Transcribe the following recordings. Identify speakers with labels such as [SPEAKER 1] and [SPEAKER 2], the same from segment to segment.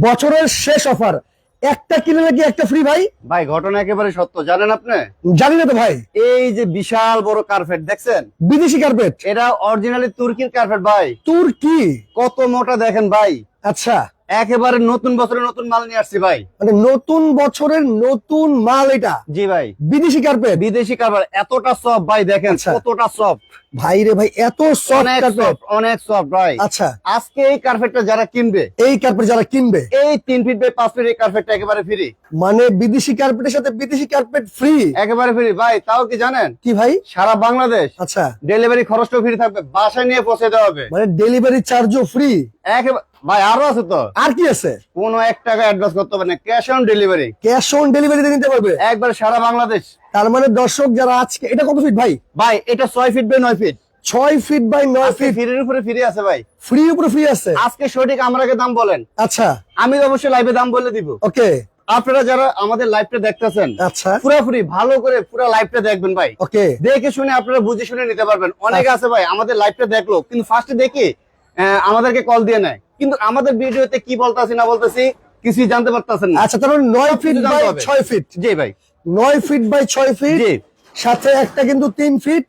[SPEAKER 1] বছরের শেষ অফার একটা কিনে নাকি একটা ফ্রি ভাই?
[SPEAKER 2] ভাই ঘটনা একেবারে সত্য। জানেন আপনি?
[SPEAKER 1] জানি না তো ভাই।
[SPEAKER 2] এই যে বিশাল বড় কার্পেট দেখছেন?
[SPEAKER 1] বিদেশি কার্পেট
[SPEAKER 2] এটা অরিজিনালি তুর্কির কার্পেট ভাই।
[SPEAKER 1] তুর্কি?
[SPEAKER 2] কত মোটা দেখেন ভাই।
[SPEAKER 1] আচ্ছা।
[SPEAKER 2] একেবারে নতুন বছরে নতুন মাল নিয়ে আসছি ভাই।
[SPEAKER 1] মানে নতুন বছরের নতুন মাল এটা।
[SPEAKER 2] জি ভাই।
[SPEAKER 1] বিদেশি কার্পেট
[SPEAKER 2] বিদেশি কার্পেট এতটা সফট ভাই দেখেন
[SPEAKER 1] আচ্ছা।
[SPEAKER 2] কতটা সফট
[SPEAKER 1] ভাই রে ভাই এত সফট
[SPEAKER 2] অনেক সফট ভাই।
[SPEAKER 1] আচ্ছা।
[SPEAKER 2] আজকে এই কার্পেটটা যারা কিনবে
[SPEAKER 1] এই কার্পেট যারা কিনবে?
[SPEAKER 2] এই তিন ফিট বাই পাঁচ ফিট এই কার্পেটটা একেবারে ফ্রি
[SPEAKER 1] মানে বিদেশি কার্পেটের সাথে বিদেশি কার্পেট ফ্রি
[SPEAKER 2] একেবারে ফ্রি ভাই তাও কি জানেন?
[SPEAKER 1] কি ভাই?
[SPEAKER 2] সারা বাংলাদেশ
[SPEAKER 1] আচ্ছা।
[SPEAKER 2] ডেলিভারি খরচটাও ফ্রি থাকবে বাসায় নিয়ে পৌঁছে দেওয়া হবে।
[SPEAKER 1] মানে ডেলিভারি চার্জও ফ্রি
[SPEAKER 2] ভাই আরও আছে তো।
[SPEAKER 1] আর কি আছে?
[SPEAKER 2] কোনো এক টাকা অ্যাডভান্স করতে হবে না। Cash on delivery
[SPEAKER 1] cash on ডেলিভারিতে নিতে পারবে?
[SPEAKER 2] একবার সারা বাংলাদেশ।
[SPEAKER 1] তার মানে দর্শক যারা আজকে এটা কত ফিট ভাই?
[SPEAKER 2] ভাই এটা ছয় ফিট বাই নয় ফিট
[SPEAKER 1] ছয় ফিট বাই নয় ফিট
[SPEAKER 2] ফিরের উপরে ফিরে আছে ভাই।
[SPEAKER 1] ফ্রি উপরে ফ্রি আছে?
[SPEAKER 2] আজকে সঠিক আমাকে দাম বলেন।
[SPEAKER 1] আচ্ছা।
[SPEAKER 2] আমি অবশ্যই লাইভে দাম বলে দিব।
[SPEAKER 1] ওকে।
[SPEAKER 2] আপনারা যারা আমাদের লাইভটা দেখতেছেন
[SPEAKER 1] আচ্ছা।
[SPEAKER 2] পুরোপুরি ভালো করে পুরো লাইভটা দেখবেন ভাই।
[SPEAKER 1] ওকে।
[SPEAKER 2] দেখে শুনে আপনারা বুঝে শুনে নিতে পারবেন। অনেকে আছে ভাই আমাদের লাইভটা দেখল কিন্তু ফার্স্টে দেখি আমাদেরকে কল দিয়ে নেয়। কিন্তু আমাদের ভিডিওতে কি বলতাছি না বলতেছি কিছুই জানতে পারতেছেন না।
[SPEAKER 1] আচ্ছা তার মানে নয় ফিট বাই ছয় ফিট
[SPEAKER 2] জি ভাই।
[SPEAKER 1] নয় ফিট বাই ছয় ফিট সাথে একটা কিন্তু তিন ফিট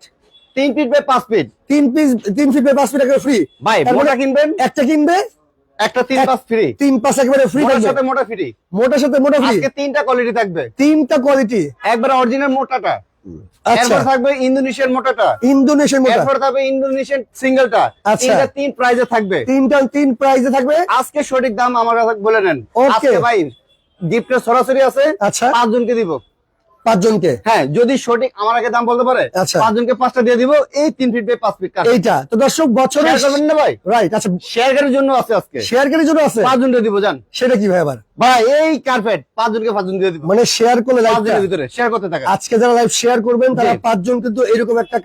[SPEAKER 2] তিন ফিট বাই পাঁচ ফিট
[SPEAKER 1] তিন পিস তিন ফিট বাই পাঁচ ফিট একেবারে ফ্রি
[SPEAKER 2] ভাই মোটা কিনবেন?
[SPEAKER 1] একটা কিনবে
[SPEAKER 2] একটা তিন পাঁচ ফ্রি
[SPEAKER 1] তিন পাঁচ একেবারে ফ্রি থাকবে।
[SPEAKER 2] সাথে মোটা ফ্রি
[SPEAKER 1] মোটার সাথে মোটা ফ্রি
[SPEAKER 2] আজকে তিনটা কোয়ালিটি থাকবে।
[SPEAKER 1] তিনটা কোয়ালিটি
[SPEAKER 2] একবার অরিজিনাল মোটাটা। এরপর থাকবে ইন্দোনেশিয়ান মোটাটা।
[SPEAKER 1] ইন্দোনেশিয়ান মোটা।
[SPEAKER 2] এরপর থাকবে ইন্দোনেশিয়ান সিঙ্গেলটা।
[SPEAKER 1] আচ্ছা।
[SPEAKER 2] তিনটা তিন প্রাইজে থাকবে।
[SPEAKER 1] তিনটা তিন প্রাইজে থাকবে?
[SPEAKER 2] আজকে সঠিক দাম আমার বলে নেন।
[SPEAKER 1] ওকে
[SPEAKER 2] আজকে ভাই গিফটের সরাসরি আছে।
[SPEAKER 1] আচ্ছা।
[SPEAKER 2] পাঁচজনকে দিব।
[SPEAKER 1] পাঁচজনকে?
[SPEAKER 2] হ্যাঁ যদি সঠিক আমার আগে দাম বলতে পারে
[SPEAKER 1] আচ্ছা।
[SPEAKER 2] পাঁচজনকে পাঁচটা দিয়ে দিব এই তিন ফিট বাই পাঁচ ফিট
[SPEAKER 1] এইটা। তো দর্শক
[SPEAKER 2] করবেন না ভাই?
[SPEAKER 1] রাইট আচ্ছা।
[SPEAKER 2] শেয়ার করার জন্য আছে আজকে।
[SPEAKER 1] শেয়ার কেনার জন্য আছে?
[SPEAKER 2] পাঁচজনকে দিব জান।
[SPEAKER 1] সেটা কি ভাই আবার?
[SPEAKER 2] ভাই এই কার্পেট পাঁচজনকে পাঁচজন দিয়ে দিব।
[SPEAKER 1] মানে শেয়ার করলে
[SPEAKER 2] ভিতরে শেয়ার করতে থাকে।
[SPEAKER 1] আজকে যারা লাইভ শেয়ার করবেন তারা। পাঁচজন কিন্তু এরকম একটা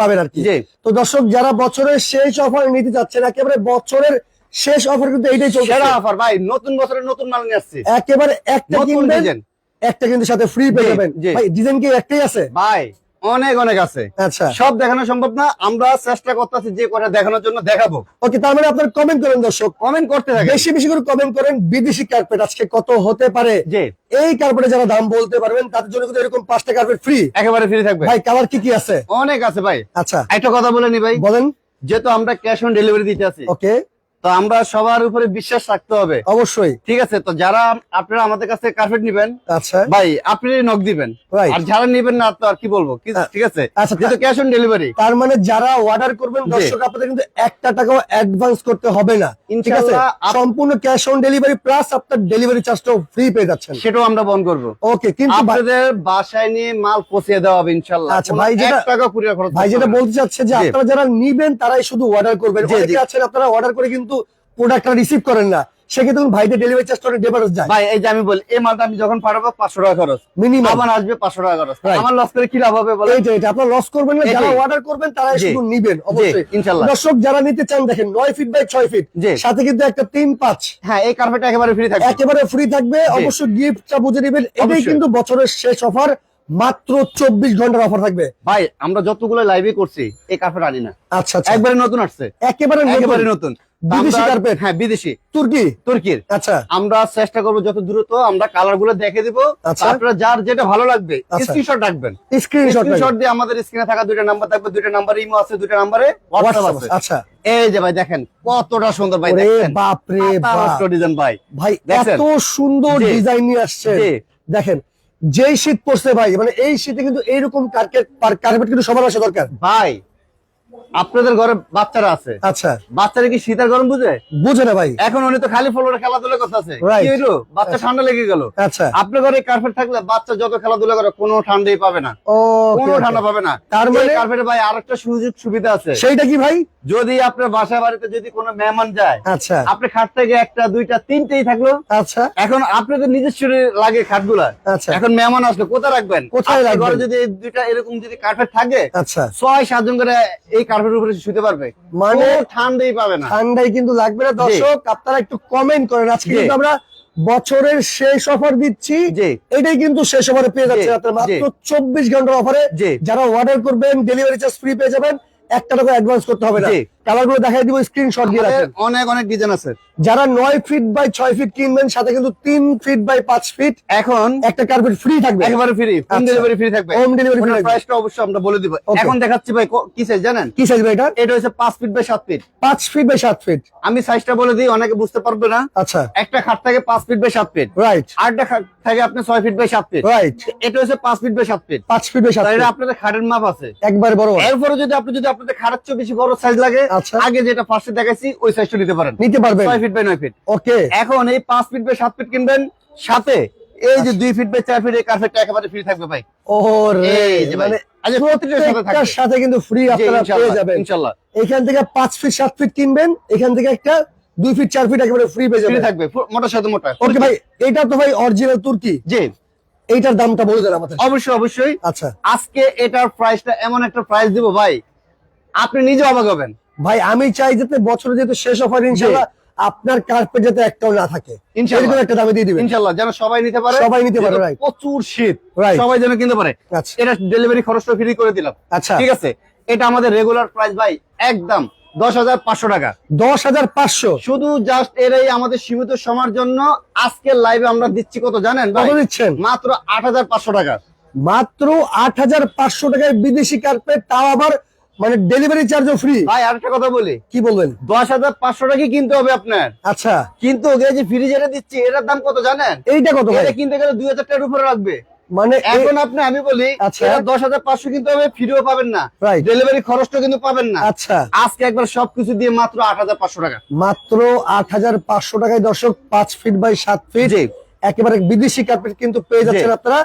[SPEAKER 1] পাবেন আর কি। তো দর্শক যারা বছরের শেষ অফার নিতে চাচ্ছেন একেবারে বছরের শেষ অফার কিন্তু এইটাই চলছে।
[SPEAKER 2] সেরা অফার ভাই নতুন বছরের নতুন মাল নিয়ে আসছি।
[SPEAKER 1] একেবারে একটা কিনবেন একটা কিন্তু সাথে ফ্রি পেয়ে যাবেন। ভাই ডিজাইন কি একটাই আছে?
[SPEAKER 2] ভাই অনেক অনেক আছে।
[SPEAKER 1] আচ্ছা।
[SPEAKER 2] সব দেখানো সম্ভব না আমরা চেষ্টা করতেছি যে করে দেখানোর জন্য দেখাবো।
[SPEAKER 1] ওকে তার মানে আপনার কমেন্ট করেন দর্শক।
[SPEAKER 2] কমেন্ট করতে থাকে
[SPEAKER 1] বেশি বেশি করে কমেন্ট করেন বিদেশি কার্পেট আজকে কত হতে পারে?
[SPEAKER 2] জি।
[SPEAKER 1] এই কার্পেটে যারা দাম বলতে পারবেন তাদের জন্য কিন্তু এরকম পাঁচটা কার্পেট ফ্রি
[SPEAKER 2] একেবারে ফ্রি থাকবে।
[SPEAKER 1] ভাই কালার কি কি আছে?
[SPEAKER 2] অনেক আছে ভাই।
[SPEAKER 1] আচ্ছা।
[SPEAKER 2] একটা কথা বলে নি ভাই।
[SPEAKER 1] বলেন।
[SPEAKER 2] যেহেতু আমরা ক্যাশ অন ডেলিভারি দিতে আছি।
[SPEAKER 1] ওকে
[SPEAKER 2] তো আমরা সবার উপরে বিশ্বাস রাখতে হবে।
[SPEAKER 1] অবশ্যই।
[SPEAKER 2] ঠিক আছে? তো যারা আপনারা আমাদের কাছে কার্পেট নিবেন
[SPEAKER 1] আচ্ছা।
[SPEAKER 2] ভাই আপনি নক দিবেন। আর যারা নিবেন না তো আর কি বলব? ঠিক আছে?
[SPEAKER 1] আচ্ছা,
[SPEAKER 2] যেহেতু ক্যাশ অন ডেলিভারি
[SPEAKER 1] তার মানে যারা অর্ডার করবেন দর্শক আপনাদের কিন্তু একটা টাকাও অ্যাডভান্স করতে হবে না। ঠিক আছে? সম্পূর্ণ ক্যাশ অন ডেলিভারি প্লাস আপনার ডেলিভারি চার্জটাও ফ্রি পেয়ে যাচ্ছেন।
[SPEAKER 2] সেটাও আমরা বন্ধ করব।
[SPEAKER 1] ওকে কিন্তু
[SPEAKER 2] আপনাদের বাসায় নিয়ে মাল পৌঁছে দেওয়া হবে ইনশাল্লাহ
[SPEAKER 1] আচ্ছা, ভাই যেটা-
[SPEAKER 2] টাকা কুরিয়ার খরচ
[SPEAKER 1] ভাই যেটা বলতে চাচ্ছে যে আপনারা যারা নিবেন তারাই শুধু অর্ডার করবেন। অনেকে আছেন আপনারা অর্ডার করে কিন্তু প্রোডাক্টটা রিসিভ করেন না সেক্ষেত্রে ভাইদের ডেলিভারি যায়
[SPEAKER 2] ভাই এই যে আমি বলি এই মালটা আমি যখন পাঠাবো পাঁচশো টাকা খরচ।
[SPEAKER 1] মিনিমাম
[SPEAKER 2] আসবে পাঁচশো টাকা খরচ। আমার লস করে কি লাভ হবে বলে
[SPEAKER 1] এইটা এটা আপনারা লস করবেন না যারা অর্ডার করবেন তারাই শুধু নিবেন অবশ্যই।
[SPEAKER 2] ইনশাল্লাহ।
[SPEAKER 1] দর্শক যারা নিতে চান দেখেন নয় ফিট বাই। সাথে কিন্তু একটা তিন পাঁচ।
[SPEAKER 2] হ্যাঁ এই কার্পেটটা একেবারে ফ্রি থাকবে।
[SPEAKER 1] একেবারে ফ্রি থাকবে। অবশ্যই গিফটটা বুঝে নেবেন। এটাই কিন্তু বছরের শেষ অফার মাত্র চব্বিশ ঘণ্টার অফার থাকবে।
[SPEAKER 2] ভাই আমরা যতগুলো লাইভে করছি এই কার্পেট আনি না।
[SPEAKER 1] আচ্ছা আচ্ছা।
[SPEAKER 2] একবারে নতুন আসছে।
[SPEAKER 1] একেবারে
[SPEAKER 2] একেবারে
[SPEAKER 1] নতুন। বিদেশি কার্পেট?
[SPEAKER 2] হ্যাঁ বিদেশি।
[SPEAKER 1] তুর্কি?
[SPEAKER 2] তুর্কির।
[SPEAKER 1] আচ্ছা।
[SPEAKER 2] আমরা চেষ্টা করব যত দ্রুত আমরা কালারগুলো দেখে দিব।
[SPEAKER 1] আচ্ছা।
[SPEAKER 2] যার যেটা ভালো লাগবে
[SPEAKER 1] আচ্ছা।
[SPEAKER 2] স্ক্রিনশট রাখবেন।
[SPEAKER 1] স্ক্রিনশট
[SPEAKER 2] দিয়ে আমাদের স্ক্রিনে থাকা দুইটা নাম্বার থাকবে দুইটা নাম্বার ইমো আছে দুইটা নাম্বারে হোয়াটসঅ্যাপ আছে।
[SPEAKER 1] আচ্ছা।
[SPEAKER 2] এই যে ভাই দেখেন কতটা সুন্দর ভাই দেখেন।
[SPEAKER 1] বাপ রে বাপ।
[SPEAKER 2] ডিজাইন ভাই।
[SPEAKER 1] ভাই এত সুন্দর ডিজাইন নিয়ে আসছে।
[SPEAKER 2] জি।
[SPEAKER 1] দেখেন যেই শীত পড়ছে ভাই মানে এই শীতে কিন্তু এইরকম কার্পেট কার্পেট কিন্তু সবার আসা দরকার।
[SPEAKER 2] ভাই আপনাদের ঘরে বাচ্চারা আছে।
[SPEAKER 1] আচ্ছা।
[SPEAKER 2] বাচ্চারা কি শীতের গরম বুঝে?
[SPEAKER 1] বুঝে না ভাই।
[SPEAKER 2] এখন উনি তো খালি ফ্লোরে খেলাধুলা করতেছে
[SPEAKER 1] Right.
[SPEAKER 2] কি হইল? বাচ্চা ঠান্ডা লেগে গেল।
[SPEAKER 1] আচ্ছা।
[SPEAKER 2] আপনার ঘরে কার্পেট থাকলে বাচ্চা যত খেলাধুলা করে কোনো ঠান্ডাই পাবে না।
[SPEAKER 1] ও
[SPEAKER 2] কোনো ঠান্ডা পাবে না।
[SPEAKER 1] তার মানে-
[SPEAKER 2] কার্পেটে ভাই আরেকটা সুযোগ সুবিধা আছে।
[SPEAKER 1] সেইটা কি ভাই?
[SPEAKER 2] যদি আপনার বাসা বাড়িতে যদি কোনো মেহমান যায়
[SPEAKER 1] আচ্ছা।
[SPEAKER 2] আপনি খাট থেকে একটা দুইটা তিনটেই থাকল।
[SPEAKER 1] আচ্ছা।
[SPEAKER 2] এখন আপনাদের নিজস্ব লাগে খাটগুলা।
[SPEAKER 1] আচ্ছা।
[SPEAKER 2] এখন মেহমান আসলে কোথায় রাখবেন?
[SPEAKER 1] কোথায় রাখবেন?
[SPEAKER 2] ঘরে যদি দুইটা এরকম যদি কার্পেট থাকে
[SPEAKER 1] আচ্ছা।
[SPEAKER 2] ছয় সাতজন করে এই কার্পেটের উপরে শুতে পারবে।
[SPEAKER 1] মানে
[SPEAKER 2] ঠান্ডাই পাবে না।
[SPEAKER 1] ঠান্ডাই কিন্তু লাগবে না। দর্শক আপনারা একটু কমেন্ট করেন। আজকে কিন্তু আমরা বছরের শেষ অফার দিচ্ছি। এটাই কিন্তু শেষ অফারে পেয়ে যাচ্ছে আপনারা মাত্র। চব্বিশ ঘণ্টার অফারে। যারা অর্ডার করবেন ডেলিভারি চার্জ ফ্রি পেয়ে যাবেন। একটা টাকা অ্যাডভান্স করতে হবে না।
[SPEAKER 2] জি।
[SPEAKER 1] কালারগুলো দেখাই দিব স্ক্রিনশট দিয়ে রাখেন।
[SPEAKER 2] অনেক অনেক ডিজাইন আছে।
[SPEAKER 1] যারা নয় ফিট বাই ছয় ফিট কিনবেন সাথে কিন্তু তিন ফিট বাই পাঁচ ফিট
[SPEAKER 2] এখন
[SPEAKER 1] একটা কার্পেট ফ্রি থাকবে।
[SPEAKER 2] একেবারে ফ্রি হোম। ডেলিভারি ফ্রি থাকবে।
[SPEAKER 1] হোম ডেলিভারি ফ্রি
[SPEAKER 2] প্রাইসটা অবশ্যই আমরা বলে দিব। এখন দেখাচ্ছি ভাই কি সাইজ জানেন?
[SPEAKER 1] কি সাইজ ভাই এটা?
[SPEAKER 2] এটা হচ্ছে পাঁচ ফিট বাই সাত ফিট
[SPEAKER 1] পাঁচ ফিট বাই সাত ফিট
[SPEAKER 2] আমি সাইজটা বলে দিই অনেকে বুঝতে পারবে না।
[SPEAKER 1] আচ্ছা।
[SPEAKER 2] একটা খাট থাকে পাঁচ ফিট বাই সাত ফিট
[SPEAKER 1] রাইট
[SPEAKER 2] আরেকটা খাট থাকে আপনি ছয় ফিট বাই সাত ফিট
[SPEAKER 1] রাইট
[SPEAKER 2] এটা হচ্ছে পাঁচ ফিট বাই সাত ফিট
[SPEAKER 1] পাঁচ ফিট বাই সাত
[SPEAKER 2] তাই
[SPEAKER 1] ফিট
[SPEAKER 2] এটা আপনাদের খাটের মাপ আছে।
[SPEAKER 1] একবারে বড় বড়।
[SPEAKER 2] এরপরে যদি আপনি যদি আপনাদের খাটের চেয়ে বেশি বড় সাইজ লাগে
[SPEAKER 1] আচ্ছা।
[SPEAKER 2] আগে যেটা ফার্স্টে দেখাইছি ওই সাইজটা নিতে পারেন।
[SPEAKER 1] নিতে পারবেন।
[SPEAKER 2] ছয় ফিট বাই নয় ফিট
[SPEAKER 1] ওকে।
[SPEAKER 2] এখন এই পাঁচ ফিট বাই সাত ফিট কিনবেন সাথে এই যে দুই ফিট বাই চার ফিট এই কার্পেটটা একেবারে ফ্রি থাকবে ভাই।
[SPEAKER 1] ওরে। মানে
[SPEAKER 2] আচ্ছা, প্রত্যেকটার সাথে
[SPEAKER 1] কিন্তু ফ্রি আপনারা পেয়ে যাবেন।
[SPEAKER 2] ইনশাল্লাহ।
[SPEAKER 1] এখান থেকে পাঁচ ফিট সাত ফিট কিনবেন এখান থেকে একটা দুই ফিট চার ফিট একেবারে ফ্রি পেয়ে যাবেন।
[SPEAKER 2] থাকবে মোটার সাথে মোটা।
[SPEAKER 1] ওকে ভাই এটা তো ভাই অরিজিনাল তুর্কি।
[SPEAKER 2] জি।
[SPEAKER 1] এইটার দামটা বলে দেন আমাদের।
[SPEAKER 2] অবশ্যই অবশ্যই।
[SPEAKER 1] আচ্ছা।
[SPEAKER 2] আজকে এটার প্রাইসটা এমন একটা প্রাইস দিব ভাই আপনি নিজে অবাক হবেন।
[SPEAKER 1] ভাই আমি চাই যাতে বছরে যেহেতু শেষ অফার ইনশাল্লাহ আপনার কার্পেট যাতে একটাও না থাকে।
[SPEAKER 2] ইনশাল্লাহ।
[SPEAKER 1] একটা দামে দিয়ে দিবেন।
[SPEAKER 2] ইনশাল্লাহ যেন সবাই নিতে পারে।
[SPEAKER 1] সবাই নিতে পারে,
[SPEAKER 2] প্রচুর শীত সবাই যেন কিনতে পারে।
[SPEAKER 1] আচ্ছা।
[SPEAKER 2] এটা ডেলিভারি খরচটা ফ্রি করে দিলাম।
[SPEAKER 1] আচ্ছা।
[SPEAKER 2] ঠিক আছে? এটা আমাদের রেগুলার প্রাইস ভাই একদম দশ হাজার পাঁচশো টাকা।
[SPEAKER 1] দশ হাজার পাঁচশো।
[SPEAKER 2] শুধু জাস্ট এরাই আমাদের সীমিত সময়ের জন্য আজকের লাইভে আমরা দিচ্ছি কত জানেন ভাই?
[SPEAKER 1] কত দিচ্ছেন?
[SPEAKER 2] মাত্র আট হাজার পাঁচশো টাকা।
[SPEAKER 1] মাত্র আট হাজার পাঁচশো টাকায় বিদেশি কার্পেট তাও আবার মানে ডেলিভারি চার্জও ফ্রি
[SPEAKER 2] ভাই আরেকটা কথা বলি।
[SPEAKER 1] কি বলবেন?
[SPEAKER 2] দশ হাজার পাঁচশো টাকা কিনতে হবে আপনার?
[SPEAKER 1] আচ্ছা।
[SPEAKER 2] কিন্তু যে ফ্রিজেরে দিচ্ছি এটার দাম কত জানেন?
[SPEAKER 1] এইটা কত
[SPEAKER 2] এটা কিনতে গেলে দুই হাজার টাকার উপরে রাখবে
[SPEAKER 1] মানে
[SPEAKER 2] এখন আপনি আমি বলি
[SPEAKER 1] আচ্ছা।
[SPEAKER 2] দশ হাজার পাঁচশো কিনতে হবে ফ্রিও পাবেন না। ডেলিভারি খরচটা কিন্তু পাবেন না।
[SPEAKER 1] আচ্ছা।
[SPEAKER 2] আজকে একবার সবকিছু দিয়ে মাত্র আট হাজার পাঁচশো টাকা।
[SPEAKER 1] মাত্র আট হাজার পাঁচশো টাকায় দর্শক পাঁচ ফিট বাই সাত ফিট একেবারে বিদেশি কার্পেট কিন্তু পেয়ে যাচ্ছেন আপনারা।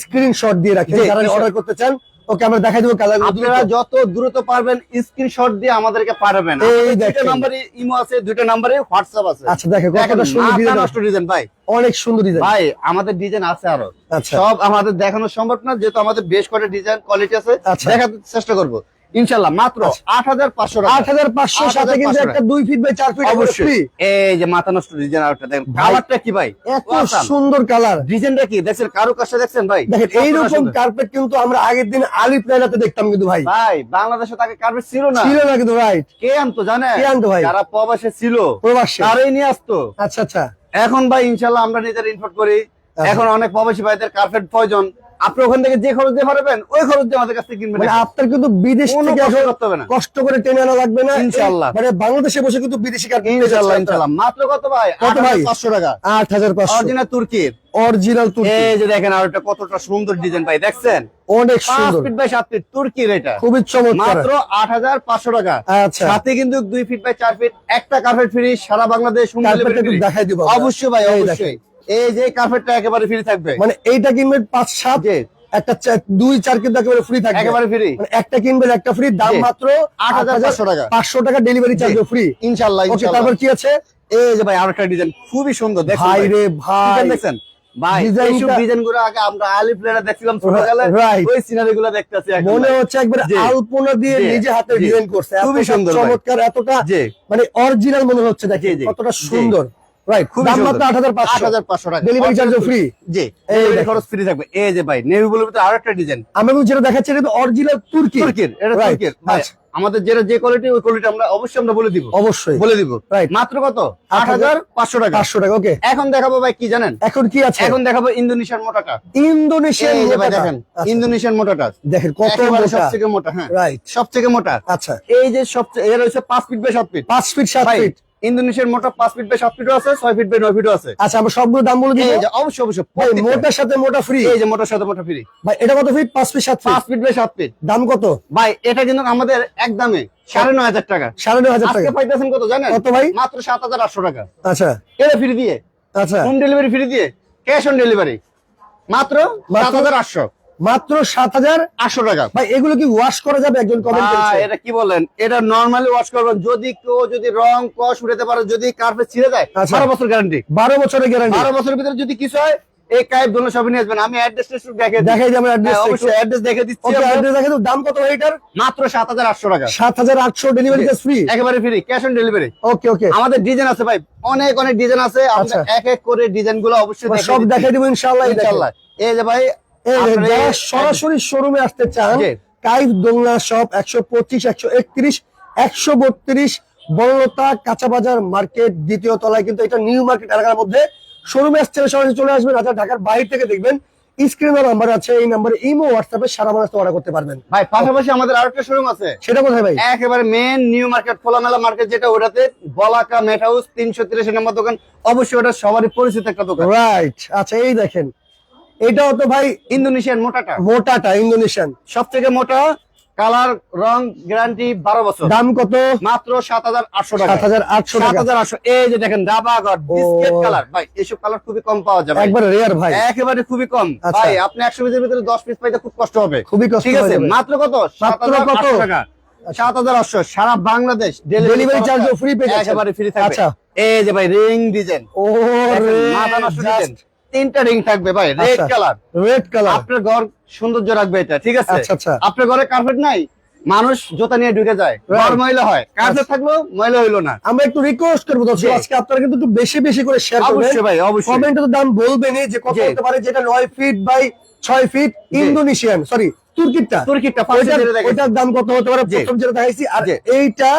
[SPEAKER 1] স্ক্রিনশট দিয়ে রাখেন। যারা অর্ডার করতে চান ওকে আমরা দেখাই দেবো কালার
[SPEAKER 2] আপনারা যত দ্রুত পারবেন স্ক্রিনশট দিয়ে আমাদেরকে পাঠাবেন।
[SPEAKER 1] এই
[SPEAKER 2] নাম্বারে ইমো আছে দুইটা নাম্বারে হোয়াটসঅ্যাপ আছে।
[SPEAKER 1] আচ্ছা দেখেন
[SPEAKER 2] দেখেন,
[SPEAKER 1] কতটা সুন্দর ডিজাইন
[SPEAKER 2] নষ্ট ডিজাইন ভাই।
[SPEAKER 1] অনেক সুন্দর ডিজাইন
[SPEAKER 2] ভাই আমাদের ডিজাইন আছে আরও।
[SPEAKER 1] আচ্ছা।
[SPEAKER 2] সব আমাদের দেখানো সম্ভব না যেহেতু আমাদের বেশ কটা ডিজাইন কোয়ালিটি আছে
[SPEAKER 1] আচ্ছা।
[SPEAKER 2] দেখাতে চেষ্টা করব। ইনশাল্লাহ মাত্র আট হাজার পাঁচশো
[SPEAKER 1] আট হাজার পাঁচশো সাথে কিন্তু একটা দুই ফিট বাই চার ফিট
[SPEAKER 2] অবশ্যই। এই যে মাথা নষ্ট ডিজাইন আরেকটা দেখেন কালারটা কি ভাই?
[SPEAKER 1] এত সুন্দর কালার
[SPEAKER 2] ডিজাইনটা কি? দেখছেন কারও কাছে দেখছেন ভাই?
[SPEAKER 1] দেখেন এইরকম কার্পেট কিন্তু আমরা আগের দিন আলিপ লাইলাতে দেখতাম কিন্তু ভাই।
[SPEAKER 2] ভাই বাংলাদেশে তাকে কার্পেট ছিল না।
[SPEAKER 1] ছিল না কিন্তু রাইট
[SPEAKER 2] কে আনতো জানেন?
[SPEAKER 1] কে আনতো ভাই?
[SPEAKER 2] যারা প্রবাসে ছিল
[SPEAKER 1] প্রবাসী।
[SPEAKER 2] তারাই নিয়ে আসতো।
[SPEAKER 1] আচ্ছা আচ্ছা।
[SPEAKER 2] এখন ভাই ইনশাল্লাহ আমরা নিজের ইনপোর্ট করি।
[SPEAKER 1] আচ্ছা।
[SPEAKER 2] এখন অনেক প্রবাসী ভাইদের কার্পেট প্রয়োজন। আপনি ওখান থেকে যে খরচ দিয়ে পারবেন ওই খরচ দিয়ে আমাদের কাছ থেকে কিনবেন।
[SPEAKER 1] মানে আপনার কিন্তু বিদেশ থেকে
[SPEAKER 2] কষ্ট করতে হবে না।
[SPEAKER 1] কষ্ট করে টেনে আনা লাগবে না।
[SPEAKER 2] ইনশাআল্লাহ।
[SPEAKER 1] মানে বাংলাদেশে বসে কিন্তু বিদেশি কার্পেট
[SPEAKER 2] ইনশাল্লাহ ইনশাল্লাহ মাত্র কত ভাই?
[SPEAKER 1] কত ভাই?
[SPEAKER 2] টাকা।
[SPEAKER 1] আট হাজার পাঁচশো।
[SPEAKER 2] অরিজিনাল তুর্কির
[SPEAKER 1] অরিজিনাল তুর্কি।
[SPEAKER 2] এই যে দেখেন আর একটা কতটা সুন্দর ডিজাইন ভাই দেখছেন?
[SPEAKER 1] অনেক সুন্দর।
[SPEAKER 2] ফিট বাই সাত ফিট তুর্কির এটা।
[SPEAKER 1] খুবই চমৎকার।
[SPEAKER 2] মাত্র আট হাজার পাঁচশো টাকা।
[SPEAKER 1] আচ্ছা।
[SPEAKER 2] সাথে কিন্তু দুই ফিট বাই চার ফিট একটা কার্পেট ফ্রি সারা বাংলাদেশ free।
[SPEAKER 1] দেখাই দিব
[SPEAKER 2] অবশ্যই ভাই অবশ্যই। এই যে কার্পেটটা একেবারে ফ্রি থাকবে।
[SPEAKER 1] মানে এইটা কিনবেন পাঁচ সাত একটা দুই চার কিন্তু একেবারে ফ্রি থাকবে।
[SPEAKER 2] একেবারে ফ্রি
[SPEAKER 1] মানে একটা কিনবেন একটা ফ্রি দাম। মাত্র
[SPEAKER 2] 8,500 টাকা।
[SPEAKER 1] পাঁচশো টাকা ডেলিভারি চার্জ ফ্রি
[SPEAKER 2] ইনশাল্লাহ
[SPEAKER 1] তারপর কি আছে?
[SPEAKER 2] এই যে ভাই আরেকটা ডিজাইন খুবই সুন্দর
[SPEAKER 1] ভাই রে ভাই।
[SPEAKER 2] দেখছেন?
[SPEAKER 1] মনে হচ্ছে একবার আলপনা দিয়ে। নিজে হাতে ডিজাইন করছে।
[SPEAKER 2] খুবই সুন্দর
[SPEAKER 1] চমৎকার এতটা মানে অরিজিনাল মনে হচ্ছে দেখি। কতটা সুন্দর। রাইট
[SPEAKER 2] খুবই
[SPEAKER 1] দাম মাত্র আট হাজার
[SPEAKER 2] আট
[SPEAKER 1] পাঁচশো
[SPEAKER 2] হাজার পাঁচশো টাকা।
[SPEAKER 1] ডেলিভারি চার্জও ফ্রি
[SPEAKER 2] জি ডেলিভারি খরচ ফ্রি থাকবে। এই যে ভাই নেভি ব্লুর ভিতরে আরেকটা ডিজাইন
[SPEAKER 1] আমি এখন যেটা দেখাচ্ছি এটা অরিজিনাল তুর্কি
[SPEAKER 2] তুর্কির এটা তুর্কির
[SPEAKER 1] আচ্ছা।
[SPEAKER 2] আমাদের যেটা যে কোয়ালিটি ওই কোয়ালিটি আমরা অবশ্যই আমরা বলে দিব।
[SPEAKER 1] অবশ্যই।
[SPEAKER 2] বলে দিব. মাত্র কত? আট হাজার পাঁচশো টাকা।
[SPEAKER 1] পাঁচশো টাকা ওকে
[SPEAKER 2] এখন দেখাবো ভাই কি জানেন?
[SPEAKER 1] এখন কি আছে?
[SPEAKER 2] এখন দেখাবো ইন্দোনেশিয়ার মোটাটা।
[SPEAKER 1] ইন্দোনেশিয়ান
[SPEAKER 2] ভাই দেখেন
[SPEAKER 1] আচ্ছা,
[SPEAKER 2] ইন্দোনেশিয়ান মোটাটা।
[SPEAKER 1] দেখেন কত মোটা।
[SPEAKER 2] সবথেকে মোটা হ্যাঁ।
[SPEAKER 1] রাইট
[SPEAKER 2] সবথেকে মোটা।
[SPEAKER 1] আচ্ছা।
[SPEAKER 2] এই যে সবচেয়ে এর হচ্ছে পাঁচ ফিট বাই সাত ফিট
[SPEAKER 1] পাঁচ ফিট সাত ফিট
[SPEAKER 2] ইন্দোনেশিয়ার মোটা পাঁচ ফিট বাই সাত ফিটও আছে ছয় ফিট বাই নয় ফিটও আছে।
[SPEAKER 1] আচ্ছা আমরা সবগুলো দাম বলে
[SPEAKER 2] যে অবশ্যই অবশ্যই
[SPEAKER 1] ভাই মোটার সাথে মোটা ফ্রি
[SPEAKER 2] এই যে মোটার সাথে মোটা ফ্রি
[SPEAKER 1] ভাই এটা কত ফিট পাঁচ ফিট সাত
[SPEAKER 2] পাঁচ
[SPEAKER 1] ফিট
[SPEAKER 2] বাই সাত ফিট
[SPEAKER 1] দাম কত?
[SPEAKER 2] ভাই এটা কিন্তু আমাদের একদমে সাড়ে নয় হাজার টাকা।
[SPEAKER 1] সাড়ে নয় হাজার টাকা।
[SPEAKER 2] পাইতেছেন কত জানেন?
[SPEAKER 1] কত ভাই?
[SPEAKER 2] মাত্র সাত হাজার আটশো টাকা।
[SPEAKER 1] আচ্ছা।
[SPEAKER 2] এটা ফ্রি দিয়ে।
[SPEAKER 1] আচ্ছা।
[SPEAKER 2] হোম ডেলিভারি ফ্রি দিয়ে। ক্যাশ অন ডেলিভারি
[SPEAKER 1] মাত্র?
[SPEAKER 2] সাত হাজার আটশো।
[SPEAKER 1] মাত্র সাত হাজার
[SPEAKER 2] আটশো টাকা।
[SPEAKER 1] ভাই এগুলো কি ওয়াশ করা যাবে? একজন কমেন্ট
[SPEAKER 2] এটা কি বলেন? এটা নরমালি ওয়াশ করবেন। যদি কেউ যদি রং কস উঠাতে পারে যদি কার্পেট ছিঁড়ে যায়
[SPEAKER 1] আচ্ছা।
[SPEAKER 2] বারো বছর গ্যারান্টি
[SPEAKER 1] বারো বছরের গ্যারান্টি
[SPEAKER 2] বারো বছরের ভিতরে যদি কিছু হয় এই কাইপ দোনো সবই নিয়ে আসবেন। আমি অ্যাড্রেস দেখে
[SPEAKER 1] দেখাই যাবে অ্যাড্রেস
[SPEAKER 2] অবশ্যই অ্যাড্রেস দেখে দিচ্ছি
[SPEAKER 1] ওকে অ্যাড্রেস দেখে দাও দাম কত এটার?
[SPEAKER 2] মাত্র সাত হাজার আটশো টাকা।
[SPEAKER 1] সাত হাজার আটশো ডেলিভারি চার্জ ফ্রি
[SPEAKER 2] একেবারে free cash on delivery
[SPEAKER 1] okay okay
[SPEAKER 2] আমাদের ডিজাইন আছে ভাই অনেক অনেক ডিজাইন আছে। আমরা
[SPEAKER 1] আচ্ছা।
[SPEAKER 2] এক এক করে ডিজাইনগুলো অবশ্যই
[SPEAKER 1] সব দেখাই দিব ইনশাআল্লাহ
[SPEAKER 2] ইনশাআল্লাহ। এই যে ভাই
[SPEAKER 1] যারা সরাসরি শোরুমে আসতে চান। কাইফ দোলনা শপ একশো পঁচিশ একশো একত্রিশ একশো বত্রিশ বড়লতা কাঁচা বাজার মার্কেট দ্বিতীয় তলায় কিন্তু এটা নিউ মার্কেট এলাকার মধ্যে শোরুমে আসছে সরাসরি চলে আসবেন। আচ্ছা ঢাকার বাইরে থেকে দেখবেন স্ক্রিনে নাম্বার আছে এই নাম্বারে ইমো হোয়াটসঅ্যাপে সারা মানুষ অর্ডার করতে পারবেন।
[SPEAKER 2] ভাই পাশাপাশি আমাদের আরেকটা শোরুম আছে।
[SPEAKER 1] সেটা কোথায় ভাই?
[SPEAKER 2] একেবারে মেন নিউ মার্কেট খোলামেলা মার্কেট যেটা ওটাতে বলাকা মেট হাউস তিনশো তিরিশ নম্বর দোকান। অবশ্যই ওটা সবারই পরিচিত একটা দোকান।
[SPEAKER 1] রাইট আচ্ছা এই দেখেন এটাও তো ভাই
[SPEAKER 2] ইন্দোনেশিয়ান মোটাটা।
[SPEAKER 1] মোটাটা ইন্দোনেশিয়ান।
[SPEAKER 2] সব থেকে মোটা কালার রং গ্যারান্টি বারো বছর।
[SPEAKER 1] দাম কত?
[SPEAKER 2] মাত্র সাত হাজার আটশো টাকা।
[SPEAKER 1] সাত হাজার আটশো
[SPEAKER 2] সাত হাজার আটশো। এই যে দেখেন ডাবা গড বিস্কেট কালার। ভাই এসব কালার খুবই কম পাওয়া যায় ভাই।
[SPEAKER 1] একবারে রেয়ার ভাই।
[SPEAKER 2] একেবারে খুবই কম।
[SPEAKER 1] আচ্ছা।
[SPEAKER 2] ভাই আপনি একশো পিসের ভিতরে দশ পিস পাইতে খুব কষ্ট হবে।
[SPEAKER 1] খুবই কষ্ট
[SPEAKER 2] ঠিক আছে? মাত্র কত? সাত
[SPEAKER 1] মাত্র কত?
[SPEAKER 2] টাকা। সাত হাজার আটশো। সারা বাংলাদেশ
[SPEAKER 1] charge ও free পেয়ে।
[SPEAKER 2] একেবারে ফ্রি থাকবে।
[SPEAKER 1] আচ্ছা।
[SPEAKER 2] এই যে ভাই রিং ডিজাইন
[SPEAKER 1] ও
[SPEAKER 2] মাথা নষ্ট ডিজাইন তিনটা রিং থাকবে ভাই রেড। কালার
[SPEAKER 1] রেড কালার
[SPEAKER 2] আপনার ঘর সৌন্দর্য রাখবে এটা ঠিক আছে?
[SPEAKER 1] আচ্ছা, আচ্ছা।
[SPEAKER 2] আপনার ঘরে কার্পেট নাই মানুষ জুতা নিয়ে ঢুকে যায়। ঘর ময়লা হয় কার্পেট
[SPEAKER 1] আচ্ছা।
[SPEAKER 2] থাকল ময়লা হইল না।
[SPEAKER 1] আমরা একটু রিকোয়েস্ট করব দর্শক আজকে আপনারা কিন্তু একটু বেশি বেশি করে শেয়ার করবেন।
[SPEAKER 2] অবশ্যই ভাই অবশ্যই।
[SPEAKER 1] কমেন্টে তো দাম বলবেনই যে কত হতে পারে যেটা নয় ফিট বাই ছয় ফিট ইন্দোনেশিয়ান সরি তুর্কিটা
[SPEAKER 2] তুর্কিটা
[SPEAKER 1] ওইটার দাম কত হতে পারে। প্রথম যেটা দেখাইছি আর এইটা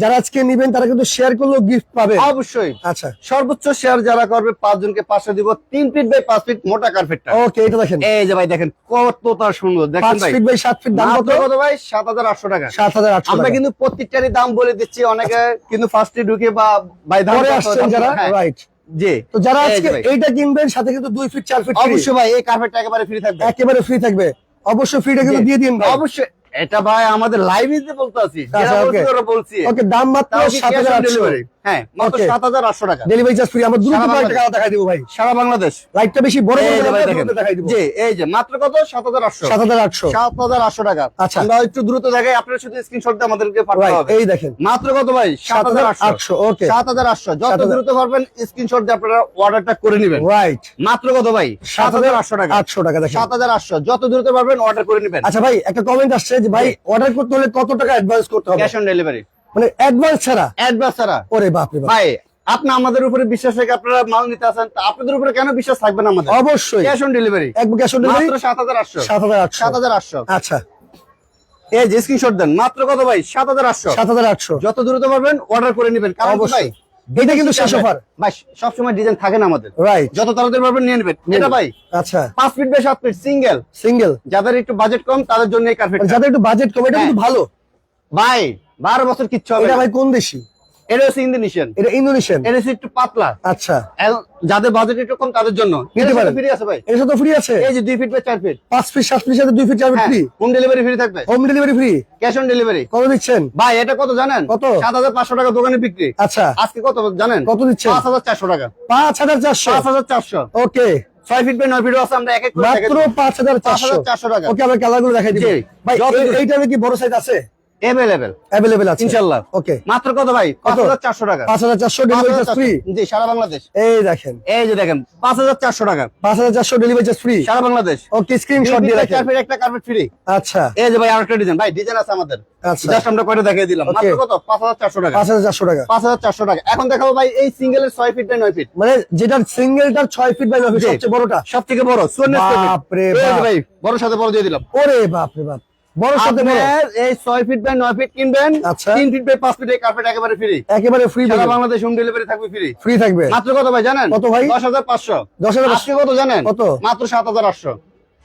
[SPEAKER 1] যারা আজকে নিবেন তারা কিন্তু শেয়ার করলেও গিফট পাবে।
[SPEAKER 2] অবশ্যই।
[SPEAKER 1] আচ্ছা।
[SPEAKER 2] সর্বোচ্চ শেয়ার যারা করবে পাঁচজনকে পাঁচশো দিব। তিন ফিট বাই পাঁচ ফিট মোটা কার্পেটটা
[SPEAKER 1] ওকে এটা দেখেন।
[SPEAKER 2] এই যে ভাই দেখেন কতটা সুন্দর। দেখেন ভাই।
[SPEAKER 1] ফিট বাই সাত ফিট দাম কত?
[SPEAKER 2] কত ভাই? সাত হাজার আটশো টাকা।
[SPEAKER 1] সাত হাজার আটশো
[SPEAKER 2] আমরা। কিন্তু প্রত্যেকটারই দাম বলে দিচ্ছি। অনেকে কিন্তু ফার্স্টে ঢুকে বা বাই দাম
[SPEAKER 1] আসছেন যারা?
[SPEAKER 2] কত, হ্যাঁ,
[SPEAKER 1] রাইট
[SPEAKER 2] জি।
[SPEAKER 1] তো যারা আজকে এইটা কিনবেন সাথে কিন্তু দুই ফিট চার ফিট।
[SPEAKER 2] অবশ্যই ভাই এই কার্পেটটা একেবারে ফ্রি থাকবে।
[SPEAKER 1] একেবারে ফ্রি থাকবে। অবশ্যই ফ্রিটা কিন্তু। দিয়ে দিন ভাই।
[SPEAKER 2] অবশ্যই। এটা ভাই আমাদের লাইভ ইজে বলতে আছি
[SPEAKER 1] আচ্ছা,
[SPEAKER 2] বলছি
[SPEAKER 1] ওকে দাম মাত্র সাত হাজার?
[SPEAKER 2] হ্যাঁ মাত্র টাকা
[SPEAKER 1] ডেলিভারি চার্জ ফ্রি আমরা দ্রুত কয়েকটা
[SPEAKER 2] বাংলাদেশ।
[SPEAKER 1] টাকা দেখাই দিব ভাই
[SPEAKER 2] সারা বাংলাদেশ
[SPEAKER 1] লাইটটা বেশি বড় বড়
[SPEAKER 2] ভাই দেখেন জি এই যে মাত্র কত টাকা
[SPEAKER 1] আচ্ছা।
[SPEAKER 2] আমরা একটু দ্রুত দেখাই আপনার শুধু স্ক্রিনশট আমাদেরকে পাঠাতে হবে
[SPEAKER 1] এই দেখেন
[SPEAKER 2] মাত্র কত ভাই
[SPEAKER 1] ওকে
[SPEAKER 2] যত দ্রুত পারবেন স্ক্রিনশট দিয়ে আপনারা অর্ডারটা করে নেবেন
[SPEAKER 1] রাইট
[SPEAKER 2] মাত্র কত ভাই টাকা
[SPEAKER 1] আটশো টাকা দেখেন
[SPEAKER 2] যত দ্রুত পারবেন অর্ডার করে নেবেন
[SPEAKER 1] আচ্ছা ভাই একটা কমেন্ট আসছে যে ভাই অর্ডার করতে হলে কত টাকা অ্যাডভান্স করতে হবে
[SPEAKER 2] ক্যাশ অন ডেলিভারি
[SPEAKER 1] মানে অ্যাডভান্স ছাড়া?
[SPEAKER 2] অ্যাডভান্স ছাড়া।
[SPEAKER 1] ওরে বাপ। রে
[SPEAKER 2] ভাই আপনি আমাদের উপরে বিশ্বাস রেখে আপনারা মাল নিতে আসেন আপনাদের উপরে কেন বিশ্বাস থাকবে না আমাদের?
[SPEAKER 1] অবশ্যই।
[SPEAKER 2] ক্যাশ অন ডেলিভারি
[SPEAKER 1] এক ক্যাশ অন ডেলিভারি
[SPEAKER 2] মাত্র সাত হাজার আটশো।
[SPEAKER 1] সাত হাজার আটশো।
[SPEAKER 2] সাত হাজার আটশো।
[SPEAKER 1] আচ্ছা।
[SPEAKER 2] এই যে স্ক্রিনশট দেন মাত্র কত ভাই? সাত হাজার আটশো।
[SPEAKER 1] সাত হাজার আটশো।
[SPEAKER 2] যত দ্রুত পারবেন অর্ডার করে নেবেন। কারণ ভাই?
[SPEAKER 1] এটা কিন্তু শেষ অফার
[SPEAKER 2] ভাই সবসময় ডিজাইন থাকে না আমাদের।
[SPEAKER 1] রাইট
[SPEAKER 2] যত তাড়াতাড়ি পারবেন নিয়ে নেবেন। এটা ভাই?
[SPEAKER 1] আচ্ছা।
[SPEAKER 2] পাঁচ ফিট বাই সাত ফিট সিঙ্গেল
[SPEAKER 1] সিঙ্গেল
[SPEAKER 2] যাদের একটু বাজেট কম তাদের জন্য এই কার্পেট
[SPEAKER 1] যাদের একটু বাজেট কম এটা কিন্তু
[SPEAKER 2] হ্যাঁ।
[SPEAKER 1] ভালো।
[SPEAKER 2] ভাই বারো বছর কিচ্ছু হবে
[SPEAKER 1] এটা ভাই কোন দেশি?
[SPEAKER 2] এটা হচ্ছে ইন্দোনেশিয়ান।
[SPEAKER 1] এটা ইন্দোনেশিয়ান?
[SPEAKER 2] এটা হচ্ছে একটু পাতলা।
[SPEAKER 1] আচ্ছা।
[SPEAKER 2] যাদের বাজেট একটু কম তাদের জন্য।
[SPEAKER 1] নিতে পারেন।
[SPEAKER 2] ফ্রি আছে ভাই।
[SPEAKER 1] এর সাথে ফ্রি আছে?
[SPEAKER 2] এই যে দুই ফিট বাই চার ফিট
[SPEAKER 1] পাঁচ ফিট সাত ফিট সাথে দুই ফিট চার feet free
[SPEAKER 2] home delivery free থাকবে।
[SPEAKER 1] Home delivery free
[SPEAKER 2] cash on delivery
[SPEAKER 1] কত দিচ্ছেন?
[SPEAKER 2] ভাই এটা কত জানেন?
[SPEAKER 1] কত?
[SPEAKER 2] সাত হাজার পাঁচশো টাকা দোকানে বিক্রি।
[SPEAKER 1] আচ্ছা।
[SPEAKER 2] আজকে কত জানেন?
[SPEAKER 1] কত দিচ্ছেন?
[SPEAKER 2] পাঁচ হাজার চারশো টাকা।
[SPEAKER 1] পাঁচ হাজার চারশো?
[SPEAKER 2] পাঁচ হাজার চারশো।
[SPEAKER 1] ওকে।
[SPEAKER 2] ছয় ফিট বাই নয় ফিট আছে আমরা এক এক করে
[SPEAKER 1] মাত্র
[SPEAKER 2] দেবো।
[SPEAKER 1] পাঁচ হাজার
[SPEAKER 2] পাঁচ
[SPEAKER 1] চারশো
[SPEAKER 2] হাজার চারশো। টাকা।
[SPEAKER 1] ওকে আমরা কালারগুলো দেখাই
[SPEAKER 2] জি।
[SPEAKER 1] ভাই
[SPEAKER 2] যত
[SPEAKER 1] এই-
[SPEAKER 2] দূর-
[SPEAKER 1] এই টাইমে কি বড় সাইজ আছে?
[SPEAKER 2] এভেলেবেল
[SPEAKER 1] অ্যাভেলেবেল আছে।
[SPEAKER 2] ইনশাল্লাহ
[SPEAKER 1] ওকে
[SPEAKER 2] মাত্র কত ভাই? পাঁচ
[SPEAKER 1] কত?
[SPEAKER 2] হাজার চারশো টাকা।
[SPEAKER 1] পাঁচ হাজার চারশো
[SPEAKER 2] পাঁচ
[SPEAKER 1] ডেলিভারি চার্জ ফ্রি
[SPEAKER 2] জি সারা বাংলাদেশ।
[SPEAKER 1] এই দেখেন।
[SPEAKER 2] এই যে দেখেন পাঁচ হাজার চারশো টাকা।
[SPEAKER 1] পাঁচ হাজার চারশো ডেলিভারি চার্জ ফ্রি
[SPEAKER 2] সারা বাংলাদেশ।
[SPEAKER 1] ওকে স্ক্রিনশট দিয়ে রাখেন।
[SPEAKER 2] চার একটা কার্পেট ফ্রি
[SPEAKER 1] আচ্ছা।
[SPEAKER 2] এই যে ভাই আরেকটা ডিজাইন ভাই ডিজাইন আছে আমাদের।
[SPEAKER 1] আচ্ছা।
[SPEAKER 2] জাস্ট আমরা কয়টা দেখিয়ে দিলাম? মাত্র কত? পাঁচ হাজার চারশো টাকা। এখন দেখাবো ভাই এই সিঙ্গেলের ফিট বাই নয় ফিট
[SPEAKER 1] মানে যেটার সিঙ্গেলটার ছয় ফিট বাই নয় ফিট সবচেয়ে বড়টা?
[SPEAKER 2] সব থেকে বড়
[SPEAKER 1] বাপরে
[SPEAKER 2] ভাই বড় সাথে বড় দিয়ে দিলাম।
[SPEAKER 1] ওরে বাপ রে বাপ। বড় সাথে বড়।
[SPEAKER 2] এই ছয় ফিট বাই নয় ফিট কিনবেন
[SPEAKER 1] আচ্ছা।
[SPEAKER 2] ফিট বাই পাঁচ ফিট এই কার্পেট একেবারে ফ্রি
[SPEAKER 1] একেবারে ফ্রি
[SPEAKER 2] সারা বাংলাদেশ হোম ডেলিভারি থাকবে ফ্রি
[SPEAKER 1] ফ্রি থাকবে।
[SPEAKER 2] মাত্র কত ভাই জানেন?
[SPEAKER 1] কত ভাই?
[SPEAKER 2] কত জানেন?
[SPEAKER 1] কত?
[SPEAKER 2] মাত্র সাত হাজার আটশো।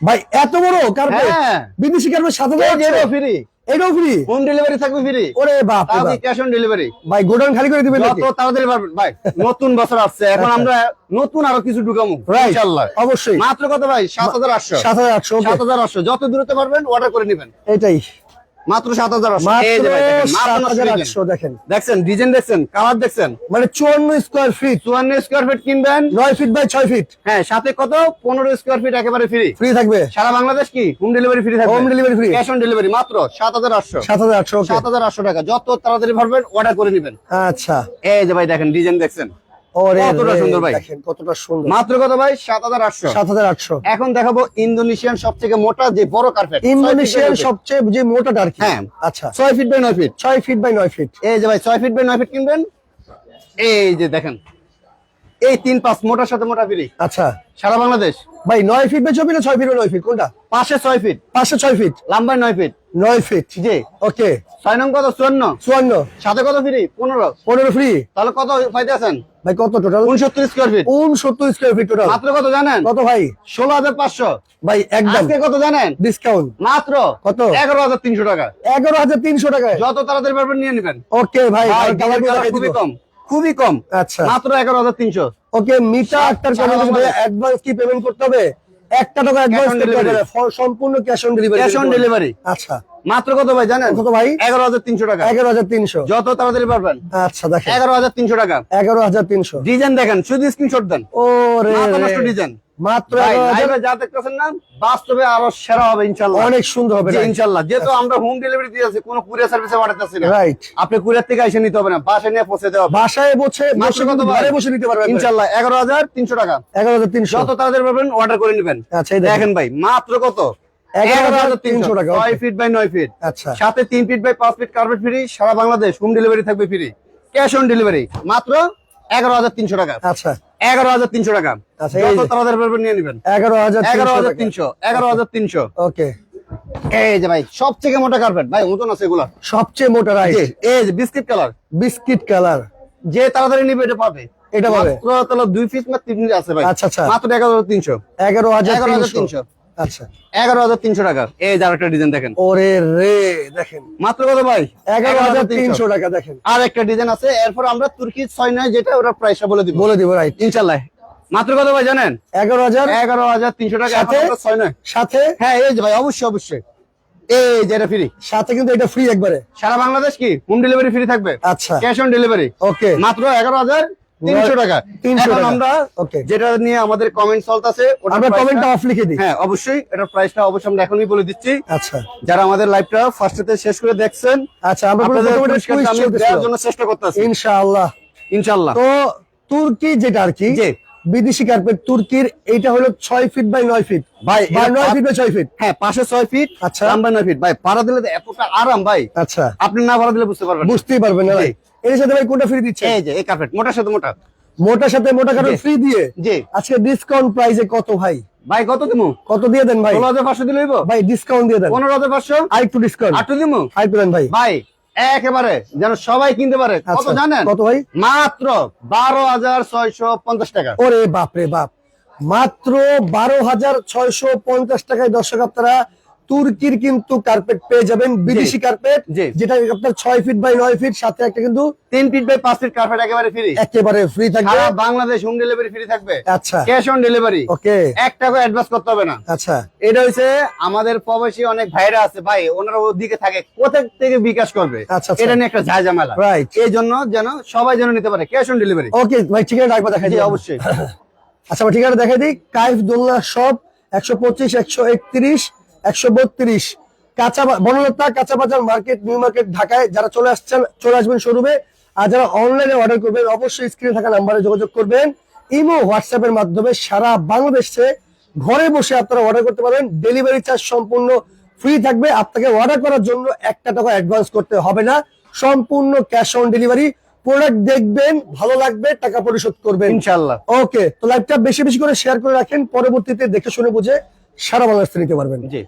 [SPEAKER 1] ভাই এত বড় কার্পেট
[SPEAKER 2] হ্যাঁ।
[SPEAKER 1] বিদেশি কার্পেট সাত হাজার আটশো?
[SPEAKER 2] ফ্রি
[SPEAKER 1] এটাও ফ্রি
[SPEAKER 2] হোম ডেলিভারি থাকবে ফ্রি
[SPEAKER 1] ওরে বাপ।
[SPEAKER 2] ক্যাশ অন ডেলিভারি
[SPEAKER 1] ভাই গোডাউন খালি করে দিবেন
[SPEAKER 2] যত তাড়াতাড়ি পারবেন ভাই নতুন বছর আসছে এখন
[SPEAKER 1] আচ্ছা।
[SPEAKER 2] আমরা নতুন আরও কিছু ঢুকামু ইনশাআল্লাহ।
[SPEAKER 1] অবশ্যই।
[SPEAKER 2] মাত্র কত ভাই? সাত হাজার আটশো।
[SPEAKER 1] সাত হাজার আটশো
[SPEAKER 2] সাত হাজার আটশো। যত দূরত্ব পারবেন অর্ডার করে নেবেন।
[SPEAKER 1] এটাই।
[SPEAKER 2] মাত্র সাত হাজার দেখেন। দেখছেন ডিজাইন দেখছেন কালার দেখছেন?
[SPEAKER 1] মানে চুয়ান্ন স্কোয়ার ফিট
[SPEAKER 2] চুয়ান্ন স্কোয়ার ফিট কিনবেন?
[SPEAKER 1] নয় ফিট বাই ছয় ফিট
[SPEAKER 2] হ্যাঁ সাথে কত? পনেরো স্কোয়ার ফিট একেবারে ফ্রি
[SPEAKER 1] ফ্রি থাকবে।
[SPEAKER 2] সারা বাংলাদেশ কি? হোম ডেলিভারি ফ্রি থাকবে?
[SPEAKER 1] Home delivery free
[SPEAKER 2] cash on delivery মাত্র সাত হাজার আটশো।
[SPEAKER 1] সাত হাজার আটশো
[SPEAKER 2] সাত হাজার আটশো টাকা। যত তাড়াতাড়ি পারবেন অর্ডার করে নেবেন।
[SPEAKER 1] আচ্ছা।
[SPEAKER 2] এই যে ভাই দেখেন ডিজাইন দেখছেন। কতটা সুন্দর ভাই।
[SPEAKER 1] দেখেন কতটা সুন্দর।
[SPEAKER 2] মাত্র কত ভাই? সাত হাজার আটশো।
[SPEAKER 1] সাত হাজার আটশো।
[SPEAKER 2] এখন দেখাবো ইন্দোনেশিয়ান সব থেকে মোটা যে বড় কার্পেট
[SPEAKER 1] ইন্দোনেশিয়ার সবচেয়ে যে মোটাটা আর কি
[SPEAKER 2] হ্যাঁ।
[SPEAKER 1] আচ্ছা।
[SPEAKER 2] ছয় ফিট বাই নয় ফিট
[SPEAKER 1] ছয় ফিট বাই নয় ফিট
[SPEAKER 2] এই যে ভাই ছয় ফিট বাই নয় ফিট কিনবেন? এই যে দেখেন। এই তিন পাঁচ মোটার সাথে মোটা ফ্রি
[SPEAKER 1] আচ্ছা।
[SPEAKER 2] সারা বাংলাদেশ।
[SPEAKER 1] ভাই নয় ফিট বেচবে না ছয় ফিট নয় ফিট কোনটা?
[SPEAKER 2] পাশে ছয় ফিট
[SPEAKER 1] পাঁচশো ছয় ফিট
[SPEAKER 2] লম্বায় নয় ফিট
[SPEAKER 1] নয় ফিট
[SPEAKER 2] জি।
[SPEAKER 1] ওকে।
[SPEAKER 2] ছয় নং কত? চুয়ান্ন।
[SPEAKER 1] চুয়ান্ন।
[SPEAKER 2] সাথে কত ফ্রি? পনেরো।
[SPEAKER 1] পনেরো ফ্রি
[SPEAKER 2] তাহলে কত ফাইদে আছেন?
[SPEAKER 1] ভাই কত টোটাল
[SPEAKER 2] উনসত্তর স্কোয়ার ফিট
[SPEAKER 1] উনসত্তর স্কোয়ার ফিট টোটাল
[SPEAKER 2] মাত্র কত জানেন?
[SPEAKER 1] কত ভাই?
[SPEAKER 2] ষোলো হাজার পাঁচশো।
[SPEAKER 1] ভাই একদম।
[SPEAKER 2] কত জানেন?
[SPEAKER 1] ডিসকাউন্ট
[SPEAKER 2] মাত্র
[SPEAKER 1] কত?
[SPEAKER 2] এগারো হাজার তিনশো টাকা।
[SPEAKER 1] এগারো হাজার তিনশো টাকায়।
[SPEAKER 2] যত তাড়াতাড়ি পারবেন নিয়ে নেবেন।
[SPEAKER 1] ওকে ভাই
[SPEAKER 2] খুবই কম। খুবই কম।
[SPEAKER 1] আচ্ছা।
[SPEAKER 2] মাত্র এগারো হাজার তিনশো।
[SPEAKER 1] ওকে মিটা
[SPEAKER 2] বাংলাদেশ।
[SPEAKER 1] অ্যাডভান্স কি পেমেন্ট করতে হবে? একটা টাকা অ্যাডভান্স সম্পূর্ণ cash on delivery
[SPEAKER 2] cash on delivery
[SPEAKER 1] আচ্ছা।
[SPEAKER 2] মাত্র কত ভাই জানেন?
[SPEAKER 1] কত ভাই?
[SPEAKER 2] এগারো হাজার তিনশো টাকা।
[SPEAKER 1] এগারো হাজার তিনশো।
[SPEAKER 2] যত তাড়াতাড়ি পারবেন।
[SPEAKER 1] আচ্ছা দেখেন।
[SPEAKER 2] এগারো হাজার তিনশো টাকা।
[SPEAKER 1] এগারো হাজার তিনশো।
[SPEAKER 2] ডিজাইন দেখেন শুধু স্ক্রিনশট দেন।
[SPEAKER 1] ও রে।
[SPEAKER 2] ডিজাইন।
[SPEAKER 1] মাত্র
[SPEAKER 2] যা দেখতেছেন না বাস্তবে আরও সেরা হবে ইনশাল্লাহ
[SPEAKER 1] অনেক সুন্দর হবে
[SPEAKER 2] ইনশাল্লাহ যেহেতু আমরা হোম ডেলিভারি কোনো কুরিয়ার সার্ভিসে পাঠাতেছি না।
[SPEAKER 1] রাইট
[SPEAKER 2] আপনি কুরিয়ার থেকে এসে নিতে হবে না বাসায় নিয়ে পৌঁছে দেওয়া হবে।
[SPEAKER 1] বাসায় বসে
[SPEAKER 2] মাত্র কত
[SPEAKER 1] ঘরে বসে নিতে পারবেন
[SPEAKER 2] ইনশাল্লাহ এগারো হাজার তিনশো টাকা।
[SPEAKER 1] এগারো হাজার তিনশো।
[SPEAKER 2] যত তাড়াতাড়ি পারবেন অর্ডার করে নেবেন।
[SPEAKER 1] আচ্ছা দেখেন।
[SPEAKER 2] ভাই মাত্র কত?
[SPEAKER 1] এগারো হাজার তিনশো টাকা
[SPEAKER 2] ছয় ফিট বাই নয় ফিট
[SPEAKER 1] আচ্ছা।
[SPEAKER 2] সাথে তিন ফিট বাই পাঁচ ফিট কার্পেট ফ্রি সারা বাংলাদেশ হোম ডেলিভারি থাকবে ফ্রি ক্যাশ অন ডেলিভারি মাত্র এগারো হাজার তিনশো টাকা।
[SPEAKER 1] আচ্ছা।
[SPEAKER 2] এগারো হাজার তিনশো টাকা।
[SPEAKER 1] আচ্ছা, এই
[SPEAKER 2] যত
[SPEAKER 1] যে।
[SPEAKER 2] তাড়াতাড়ি পারবেন নিয়ে নেবেন।
[SPEAKER 1] এগারো হাজার
[SPEAKER 2] এগারো হাজার তিনশো এগারো হাজার তিনশো।
[SPEAKER 1] ওকে।
[SPEAKER 2] এই যে ভাই সবথেকে মোটা কার্পেট ভাই ওজন আছে এগুলা।
[SPEAKER 1] সবচেয়ে মোটা রাইট
[SPEAKER 2] এই যে বিস্কিট কালার
[SPEAKER 1] বিস্কিট কালার
[SPEAKER 2] যে তাড়াতাড়ি নিবে এটা পাবে।
[SPEAKER 1] এটা পাবে?
[SPEAKER 2] দুই পিস তিন আছে ভাই।
[SPEAKER 1] আচ্ছা আচ্ছা।
[SPEAKER 2] মাত্র এগারো হাজার তিনশো।
[SPEAKER 1] এগারো হাজার তিনশো। আচ্ছা।
[SPEAKER 2] এগারো হাজার তিনশো টাকা। এই আরেকটা ডিজাইন দেখেন।
[SPEAKER 1] ওরে রে দেখেন।
[SPEAKER 2] মাত্র কত ভাই?
[SPEAKER 1] এগারো হাজার তিনশো টাকা দেখেন।
[SPEAKER 2] আর একটা ডিজাইন আছে এরপর আমরা তুর্কি ছয় নয় যেটা ওরা প্রাইসটা বলে দিব।
[SPEAKER 1] বলে দিব রাইট
[SPEAKER 2] ইনশাল্লাহ মাত্র কত ভাই জানেন?
[SPEAKER 1] এগারো হাজার
[SPEAKER 2] এগারো হাজার তিনশো টাকা
[SPEAKER 1] সাথে?
[SPEAKER 2] ছয় নয়।
[SPEAKER 1] সাথে
[SPEAKER 2] হ্যাঁ এই ভাই অবশ্যই অবশ্যই। এই ফ্রি
[SPEAKER 1] সাথে কিন্তু এটা ফ্রি একবারে।
[SPEAKER 2] সারা বাংলাদেশ কি? হোম ডেলিভারি ফ্রি থাকবে?
[SPEAKER 1] আচ্ছা।
[SPEAKER 2] ক্যাশ অন ডেলিভারি
[SPEAKER 1] ওকে
[SPEAKER 2] মাত্র এগারো হাজার তিনশো টাকা।
[SPEAKER 1] 300 টাকা।
[SPEAKER 2] আমরা
[SPEAKER 1] Okay.
[SPEAKER 2] যেটা নিয়ে আমাদের কমেন্ট চলতেছে
[SPEAKER 1] আমরা কমেন্টটা অফ লিখে দিই।
[SPEAKER 2] হ্যাঁ অবশ্যই এটার প্রাইসটা অবশ্যই আমরা এখনই বলে দিচ্ছি।
[SPEAKER 1] আচ্ছা।
[SPEAKER 2] যারা আমাদের লাইভটা ফার্স্টে শেষ করে দেখছেন
[SPEAKER 1] আচ্ছা আমরা
[SPEAKER 2] আপনাদের
[SPEAKER 1] প্রথমে একটা
[SPEAKER 2] পুরস্কারটা
[SPEAKER 1] quiz
[SPEAKER 2] আমি
[SPEAKER 1] চলতেছিল।
[SPEAKER 2] দেওয়ার জন্য চেষ্টা করতেছি।
[SPEAKER 1] ইনশাআল্লাহ।
[SPEAKER 2] ইনশাল্লাহ
[SPEAKER 1] তো তুর্কি যেটা আর কি
[SPEAKER 2] জি।
[SPEAKER 1] বিদেশি কার্পেট তুর্কির এইটা হলো ছয় ফিট বাই নয় ফিট
[SPEAKER 2] ভাই,
[SPEAKER 1] বা নয় ফিট বাই ছয় ফিট
[SPEAKER 2] হ্যাঁ পাশে ছয় ফিট
[SPEAKER 1] আচ্ছা।
[SPEAKER 2] নয় ফিট ভাই ভাড়া দিলে তো এতটা আরাম ভাই।
[SPEAKER 1] আচ্ছা।
[SPEAKER 2] আপনি না ভাড়া দিলে বুঝতে পারবেন
[SPEAKER 1] বুঝতেই পারবেন না ভাই। এর সাথে ভাই কোনটা ফ্রি দিচ্ছে
[SPEAKER 2] এই যে এই কার্পেট মোটার সাথে মোটা।
[SPEAKER 1] মোটার সাথে মোটা কার্পেট ফ্রি দিয়ে?
[SPEAKER 2] জি।
[SPEAKER 1] আজকে ডিসকাউন্ট প্রাইসে কত ভাই?
[SPEAKER 2] ভাই কত দিমু?
[SPEAKER 1] কত দিয়ে দেন ভাই?
[SPEAKER 2] দিলে হইব।
[SPEAKER 1] ভাই ডিসকাউন্ট দিয়ে দেন।
[SPEAKER 2] পনেরো হাজার পাঁচশো?
[SPEAKER 1] আর একটু ডিসকাউন্ট
[SPEAKER 2] আটটু দিমু?
[SPEAKER 1] আর একটু দেন ভাই।
[SPEAKER 2] ভাই একেবারে যেন সবাই কিনতে পারে। কত
[SPEAKER 1] আচ্ছা,
[SPEAKER 2] জানেন?
[SPEAKER 1] কত ভাই?
[SPEAKER 2] মাত্র বারো হাজার ছয়শো পঞ্চাশ টাকা।
[SPEAKER 1] ওরে বাপ রে বাপ। মাত্র বারো হাজার ছয়শো পঞ্চাশ টাকায় দর্শক আপনারা তুর্কির কিন্তু কার্পেট পেয়ে যাবেন বিদেশি কার্পেট। যেটা আপনার ছয় ফিট বাই নয় ফিট সাথে একটা কিন্তু
[SPEAKER 2] তিন ফিট বাই পাঁচ ফিট কার্পেট একেবারে ফ্রি
[SPEAKER 1] একেবারে ফ্রি থাকবে।
[SPEAKER 2] বাংলাদেশ হোম ডেলিভারি ফ্রি থাকবে।
[SPEAKER 1] আচ্ছা।
[SPEAKER 2] Cash on delivery
[SPEAKER 1] okay.
[SPEAKER 2] এক টাকা অ্যাডভান্স করতে হবে না।
[SPEAKER 1] আচ্ছা।
[SPEAKER 2] এটা হচ্ছে আমাদের প্রবাসী অনেক ভাইরা আছে ভাই ওনারা ওদিকে থাকে কোথা থেকে বিকাশ করবে?
[SPEAKER 1] আচ্ছা, আচ্ছা।
[SPEAKER 2] এটা নিয়ে একটা ঝাঁ ঝামেলা।
[SPEAKER 1] রাইট
[SPEAKER 2] এই জন্য যেন সবাই যেন নিতে পারে ক্যাশ অন ডেলিভারি
[SPEAKER 1] ওকে ভাই ঠিকানা একবার দেখাই দিই
[SPEAKER 2] অবশ্যই।
[SPEAKER 1] আচ্ছা আমার ঠিকানা দেখাই দিই। কাইফ দোলনা শপ একশো পঁচিশ একশো একত্রিশ একশো বত্রিশ। কাঁচা বনলতা কাঁচা বাজার মার্কেট নিউ মার্কেট ঢাকায় যারা চলে আসছেন চলে আসবেন শোরুমে আর যারা অনলাইনে অর্ডার করবেন অবশ্যই স্ক্রিনে থাকা নাম্বারে যোগাযোগ করবেন। ইমো হোয়াটসঅ্যাপের মাধ্যমে সারা বাংলাদেশে ঘরে বসে আপনারা অর্ডার করতে পারবেন। ডেলিভারি চার্জ সম্পূর্ণ ফ্রি থাকবে। আপনাকে অর্ডার করার জন্য একটা টাকা অ্যাডভান্স করতে হবে না। সম্পূর্ণ ক্যাশ অন ডেলিভারি প্রোডাক্ট দেখবেন ভালো লাগবে টাকা পরিশোধ করবেন।
[SPEAKER 2] ইনশাল্লাহ
[SPEAKER 1] ওকে তো লাইভটা বেশি বেশি করে শেয়ার করে রাখেন। পরবর্তীতে দেখে শুনে বুঝে সারা বাংলাদেশ নিতে পারবেন।
[SPEAKER 2] জি।